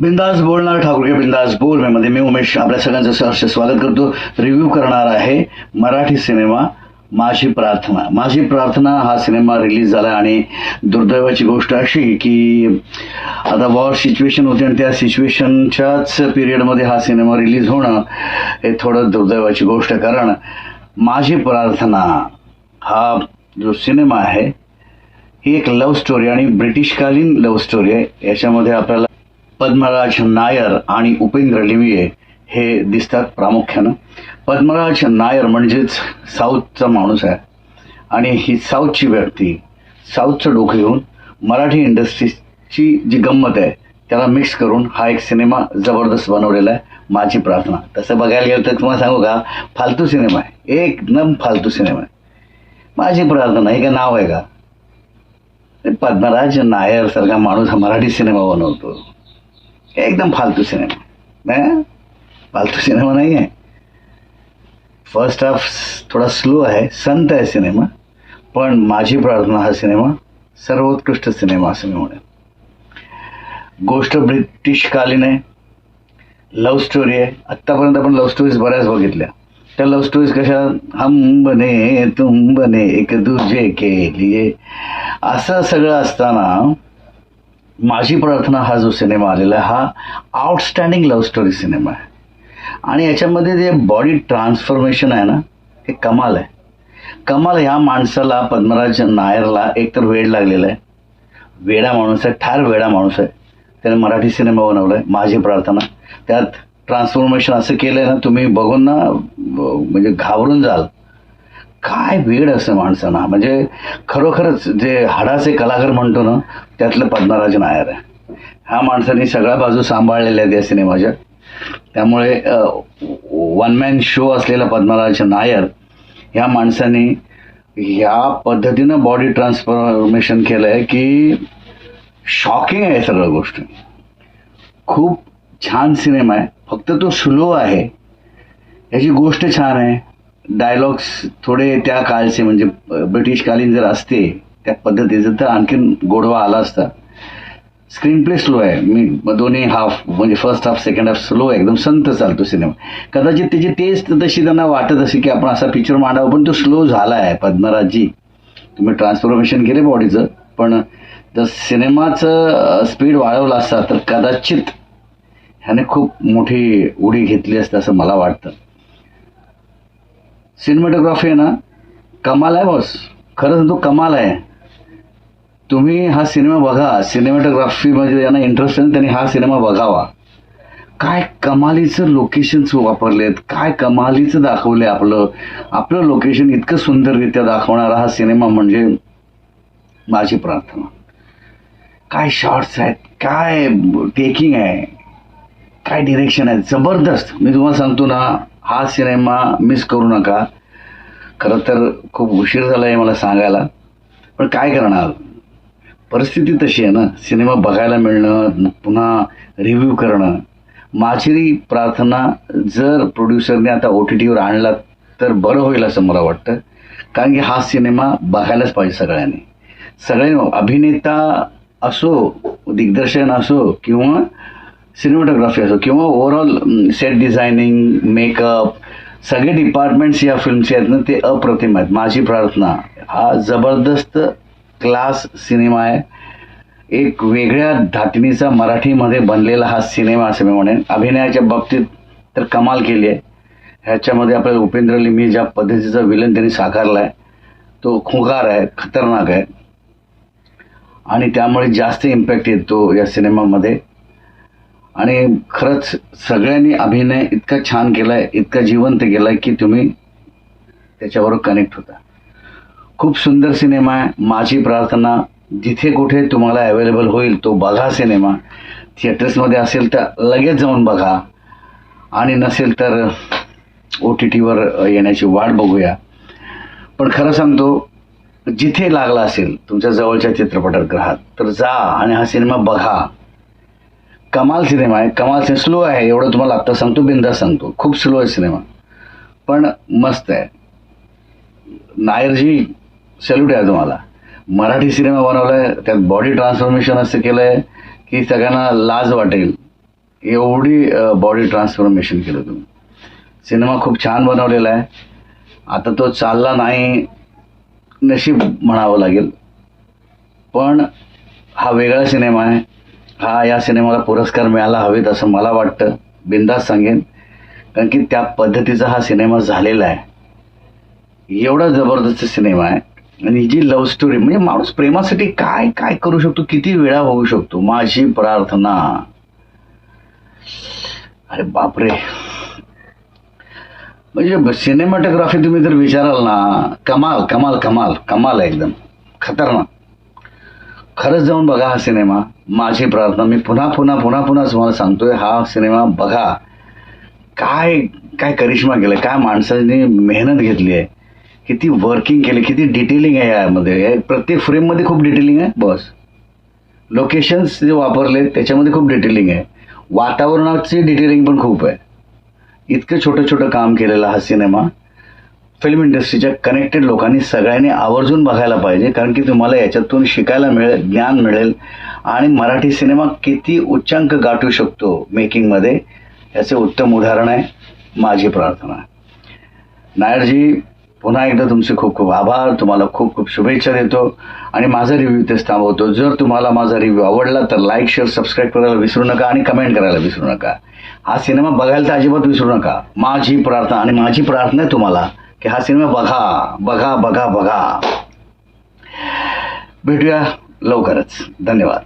बिंदास बोलणार ठाकूर बिंदास बोल मी मध्ये मी उमेश आपल्या सगळ्यांचं सहर्ष स्वागत करतो. रिव्ह्यू करणार आहे मराठी सिनेमा माझी प्रार्थना. माझी प्रार्थना हा सिनेमा रिलीज झाला आणि दुर्दैवाची गोष्ट अशी की आता वॉर सिच्युएशन होती आणि त्या सिच्युएशनच्याच पिरियडमध्ये हा सिनेमा रिलीज होणं हे थोडं दुर्दैवाची गोष्ट कारण माझी प्रार्थना हा जो सिनेमा आहे ही एक लव्ह स्टोरी आणि ब्रिटिशकालीन लव्ह स्टोरी आहे. याच्यामध्ये आपल्याला पद्मराज नायर आणि उपेंद्र लिमये हे दिसतात प्रामुख्यानं. पद्मराज नायर म्हणजेच साऊथचा माणूस आहे. आणि ही साऊथची व्यक्ती साऊथचं डोकं घेऊन मराठी इंडस्ट्रीची जी गंमत आहे त्याला मिक्स करून हा एक सिनेमा जबरदस्त बनवलेला आहे माझी प्रार्थना. तसं बघायला गेलं तर तुम्हाला सांगू का फालतू सिनेमा आहे. एकदम फालतू सिनेमा आहे. माझी प्रार्थना हे का नाव आहे का? पद्मराज नायर सारखा माणूस हा मराठी सिनेमा बनवतो. एकदम फालतू सिनेमा. है? फालतू सिनेमा नाही आहे फर्स्ट हाफ थोडा स्लो आहे संत आहे सिनेमा पण माझी प्रार्थना हा सिनेमा सर्वोत्कृष्ट सिनेमा असं मी म्हणेन. गोष्ट ब्रिटिशकालीन आहे. लव्ह स्टोरी आहे. आत्तापर्यंत आपण लव्ह स्टोरीज बऱ्याच बघितल्या. त्या लव्ह स्टोरीज कशा? हम बने तुम बने एक दुजे के लिए. असं सगळं असताना माझी प्रार्थना हा जो सिनेमा आलेला आहे हा आउटस्टँडिंग लव्ह स्टोरी सिनेमा आहे. आणि याच्यामध्ये जे बॉडी ट्रान्सफॉर्मेशन आहे ना हे कमाल आहे. कमाल ह्या माणसाला पद्मराज नायरला एकतर वेळ लागलेला आहे. वेडा माणूस आहे ठार वेडा माणूस आहे. त्याने मराठी सिनेमा बनवला आहे माझी प्रार्थना. त्यात ट्रान्सफॉर्मेशन असं केलं आहे ना तुम्ही बघून ना म्हणजे घाबरून जाल. काय वेळ असं माणसांना. म्हणजे खरोखरच जे हाडाचे कलाकार म्हणतो ना त्यातलं पद्मराज नायर आहे. ह्या माणसाने सगळ्या बाजू सांभाळलेल्या आहेत या सिनेमाच्या. त्यामुळे वन मॅन शो असलेला पद्मराज नायर ह्या माणसाने ह्या पद्धतीनं बॉडी ट्रान्सफॉर्मेशन केलं आहे की शॉकिंग आहे सगळ्या गोष्ट. खूप छान सिनेमा आहे. फक्त तो स्लो आहे. याची गोष्ट छान आहे. डायलॉग्स थोडे त्या काळचे म्हणजे ब्रिटिशकालीन जर असते त्या पद्धतीचं तर आणखीन गोडवा आला असता. स्क्रीन प्ले स्लो आहे. मी दोन्ही हाफ म्हणजे first half second half slow एकदम संत चालतो सिनेमा कदाचित त्याची टेस्ट तशी त्यांना वाटत असे की आपण असा पिक्चर मांडावा पण तो स्लो झाला आहे. पद्मराजजी तुम्ही ट्रान्सफॉर्मेशन केले बॉडीचं पण जर सिनेमाचं स्पीड वाढवलं असता तर कदाचित ह्याने खूप मोठी उडी घेतली असते असं मला वाटतं. सिनेमॅटोग्राफी आहे ना कमाल आहे बॉस खरंच तो कमाल आहे. तुम्ही हा सिनेमा बघा. सिनेमॅटोग्राफीमध्ये यांना इंटरेस्ट आहे त्यांनी हा सिनेमा बघावा. काय कमालीचं लोकेशन्स वापरलेत. काय कमालीचं दाखवले आपलं. आपलं लोकेशन इतकं सुंदररित्या दाखवणारा हा सिनेमा म्हणजे माझी प्रार्थना. काय शॉर्ट्स आहेत. काय टेकिंग आहे. काय डिरेक्शन आहे. जबरदस्त. मी तुम्हाला सांगतो ना हा सिनेमा मिस करू नका. खरं तर खूप उशीर झाला आहे मला सांगायला. पण काय करणार? परिस्थिती तशी आहे ना. सिनेमा बघायला मिळणं पुन्हा रिव्ह्यू करणं. माझी प्रार्थना जर प्रोड्युसरने आता ओ टी टीवर आणला तर बरं होईल असं मला वाटतं. कारण की हा सिनेमा बघायलाच पाहिजे सगळ्यांनी. सगळे अभिनेता असो दिग्दर्शन असो किंवा सिनेमॅटोग्राफी असो किंवा ओव्हरऑल सेट डिझायनिंग मेकअप सगळे डिपार्टमेंट्स या फिल्मचे आहेत ना ते अप्रतिम आहेत. माझी प्रार्थना हा जबरदस्त क्लास सिनेमा आहे. एक वेगळ्या धाटणीचा मराठीमध्ये बनलेला हा सिनेमा असं मी म्हणेन. अभिनयाच्या बाबतीत तर कमाल केली आहे. ह्याच्यामध्ये आपल्याला उपेंद्र लिमी ज्या पद्धतीचा विलन त्यांनी साकारला आहे तो खुंकार आहे खतरनाक आहे. आणि त्यामुळे जास्त इम्पॅक्ट येतो या सिनेमामध्ये. आणि खरंच सगळ्यांनी अभिनय इतका छान केला आहे इतका जिवंत केला आहे की तुम्ही त्याच्याबरोबर कनेक्ट होता. खूप सुंदर सिनेमा आहे. माझी प्रार्थना जिथे कुठे तुम्हाला अवेलेबल होईल तो बघा सिनेमा. थिएटर्समध्ये असेल तर लगेच जाऊन बघा. आणि नसेल तर ओ टी टीवर येण्याची वाट बघूया. पण खरं सांगतो जिथे लागला असेल तुमच्या जवळच्या चित्रपटगृहात तर जा आणि हा सिनेमा बघा. कमाल सिनेमा आहे. कमाल सिनेमा स्लो आहे. एवढं तुम्हाला आत्ता सांगतो बिंदा सांगतो. खूप स्लो आहे सिनेमा. पण मस्त आहे. नायरजी सॅल्यूट आहे तुम्हाला. मराठी सिनेमा बनवलाय त्यात बॉडी ट्रान्सफॉर्मेशन असं केलंय की सगळ्यांना लाज वाटेल. एवढी बॉडी ट्रान्सफॉर्मेशन केलं तुम्ही. सिनेमा खूप छान बनवलेला आहे. आता तो चालला नाही नशीब म्हणावं लागेल. पण हा वेगळा सिनेमा आहे. हा या सिनेमाला पुरस्कार मिळायला हवेत असं मला वाटतं. बिंदास सांगेन. कारण की त्या पद्धतीचा हा सिनेमा झालेला आहे. एवढा जबरदस्त सिनेमा आहे. आणि जी लव्ह स्टोरी म्हणजे माणूस प्रेमासाठी काय काय करू शकतो? किती वेळा होऊ शकतो? माझी प्रार्थना. अरे बापरे. म्हणजे सिनेमॅटोग्राफी तुम्ही जर विचाराल ना कमाल कमाल कमाल कमाल आहे एकदम. खतरनाक. खरंच जाऊन बघा हा सिनेमा. माझी प्रार्थना मी पुन्हा पुन्हा पुन्हा पुन्हा तुम्हाला सांगतोय हा सिनेमा बघा. काय काय करिश्मा केलं काय माणसाने मेहनत घेतली आहे. किती वर्किंग केली किती डिटेलिंग आहे यामध्ये. प्रत्येक फ्रेममध्ये खूप डिटेलिंग आहे. बस. लोकेशन्स जे वापरले त्याच्यामध्ये खूप डिटेलिंग आहे. वातावरणाची डिटेलिंग पण खूप आहे. इतकं छोटं छोटं काम केलेला हा सिनेमा फिल्म इंडस्ट्रीच्या कनेक्टेड लोकांनी सगळ्यांनी आवर्जून बघायला पाहिजे कारण की तुम्हाला याच्यातून शिकायला मिळेल ज्ञान मिळेल. आणि मराठी सिनेमा किती उच्चांक गाठू शकतो मेकिंगमध्ये याचे उत्तम उदाहरण आहे माझी प्रार्थना. नायरजी पुन्हा एकदा तुमचे खूप खूप आभार. तुम्हाला खूप खूप शुभेच्छा देतो. आणि माझा रिव्ह्यू इथेच थांबवतो. जर तुम्हाला माझा रिव्ह्यू आवडला तर लाईक शेअर सबस्क्राईब करायला विसरू नका आणि कमेंट करायला विसरू नका. हा सिनेमा बघायला तर अजिबात विसरू नका. माझी प्रार्थना आणि माझी प्रार्थना आहे तुम्हाला की हा सिनेमा बघा बघा बघा बघा. भेटूया लवकरच. धन्यवाद.